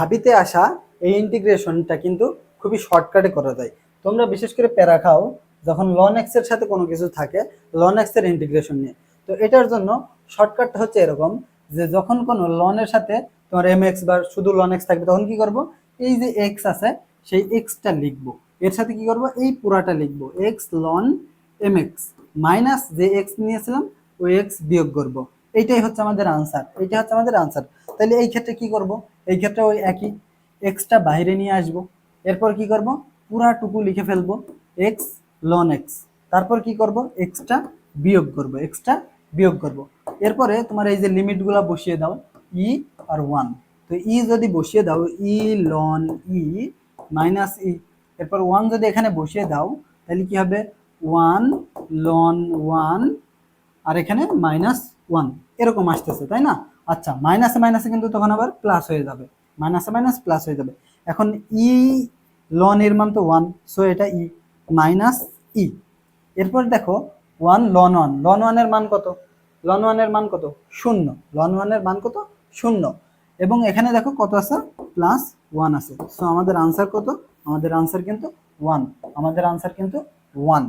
ঢাবিতে আসা এই ইন্টিগ্রেশনটা কিন্তু খুবই শর্টকাটে করা যায়। তোমরা বিশেষ করে প্যারা খাও, যখন লন এক্সের সাথে কোনো কিছু থাকে লন এক্সের ইন্টিগ্রেশন নিয়ে। তো এটার জন্য শর্টকাটটা হচ্ছে এরকম যে যখন কোনো লনের সাথে তোমার এম এক্স বা শুধু লন এক্স থাকবে, তখন কি করব? এই যে এক্স আছে, সেই এক্সটা লিখব। এর সাথে কি করব? এই পুরাটা লিখব। X ln m x minus যে এক্স নিয়েছিলাম, ওই এক্স বিয়োগ করব। এইটাই হচ্ছে আমাদের আনসার এইটা হচ্ছে আমাদের আনসার তাহলে এই ক্ষেত্রে কি করব? এই ক্ষেত্রে ওই একই এক্সটা বাইরে নিয়ে আসব। এরপর কি করব? পুরাটুকু লিখে ফেলব এক্স লন এক্স তারপর কি করব? এক্সটা বিয়োগ করব এক্সটা বিয়োগ করব। এরপরে তোমার এই যে লিমিটগুলো বসিয়ে দাও ই আর ওয়ান তো ই যদি বসিয়ে দাও ই লন ই মাইনাস ই এরপর ওয়ান যদি এখানে বসিয়ে দাও, তাহলে কি হবে? ওয়ান লন ওয়ান আর এখানে মাইনাস ওয়ান এরকম আসতেছে, তাই না? আচ্ছা মাইনাসে মাইনাসে কিন্তু তখন আবার প্লাস হয়ে যাবে। মাইনাসে মাইনাস প্লাস হয়ে যাবে। এখন ই লন এর মান তো ওয়ান সো এটা ই মাইনাস ই এরপর দেখো ওয়ান লন ওয়ান লন ওয়ানের মান কত? লন ওয়ানের মান কত? শূন্য। লন ওয়ানের মান কত? শূন্য। এবং এখানে দেখো কত আছে? প্লাস ওয়ান আছে। সো আমাদের আনসার কত? আমাদের আনসার কিন্তু ওয়ান আমাদের আনসার কিন্তু ওয়ান